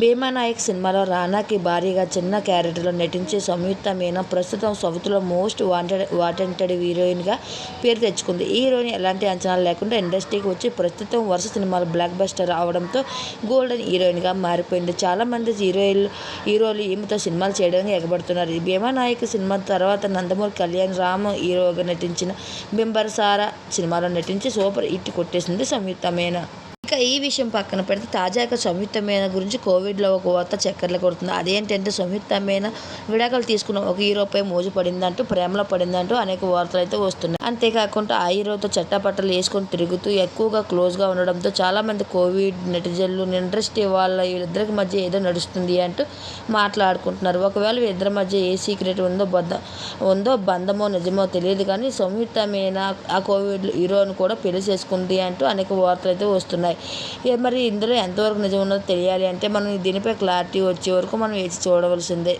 భీమానాయక్ సినిమాలో రానాకి భారీగా చిన్న క్యారెక్టర్లో నటించే సంయుక్త మీనా ప్రస్తుతం సౌత్లో మోస్ట్ వాంటెడ్ వాంటెంటెడ్ హీరోయిన్గా పేరు తెచ్చుకుంది. ఈ హీరోయిన్ ఎలాంటి అంచనాలు లేకుండా ఇండస్ట్రీకి వచ్చి ప్రస్తుతం వరుస సినిమాలు బ్లాక్ బస్టర్ అవడంతో గోల్డెన్ హీరోయిన్గా మారిపోయింది. చాలామంది హీరోయిన్లు హీరోలు ఈమెతో సినిమాలు చేయడానికి ఎగబడుతున్నారు. ఈ భీమానాయక్ సినిమా తర్వాత నందమూరి కళ్యాణ్ రామ్ హీరోగా నటించిన బింబిసారా సినిమాలో నటించి సూపర్ హిట్ కొట్టేసింది సంయుక్త మీనా ఇక ఈ విషయం పక్కన పెడితే తాజాగా సంయుక్త మీనన్ గురించి కోవిడ్లో ఒక వార్త చక్కర్లు కొడుతుంది. అదేంటంటే సంయుక్త మీనన్ విడాకులు తీసుకున్న ఒక హీరోపై మోజు పడిందంటూ, ప్రేమలో పడిందంటూ అనేక వార్తలు అయితే వస్తున్నాయి. అంతేకాకుండా ఆ హీరోతో చట్టపట్టలు వేసుకొని తిరుగుతూ ఎక్కువగా క్లోజ్గా ఉండడంతో చాలామంది కోవిడ్ నెటిజన్లు ఇండస్ట్రీ వాళ్ళ వీళ్ళిద్దరికి మధ్య ఏదో నడుస్తుంది అంటూ మాట్లాడుకుంటున్నారు. ఒకవేళ వీళ్ళిద్దరి మధ్య ఏ సీక్రెట్ ఉందో బద్ద ఉందో బంధమో నిజమో తెలియదు కానీ సంయుక్త మీనన్ ఆ కోవిడ్ హీరోను కూడా పెళ్ళి చేసుకుంది అంటూ అనేక వార్తలు అయితే వస్తున్నాయి. మరి ఇందులో ఎంతవరకు నిజం ఉన్నదో తెలియాలి అంటే మనం దీనిపై క్లారిటీ వచ్చే వరకు మనం వేచి చూడవలసిందే.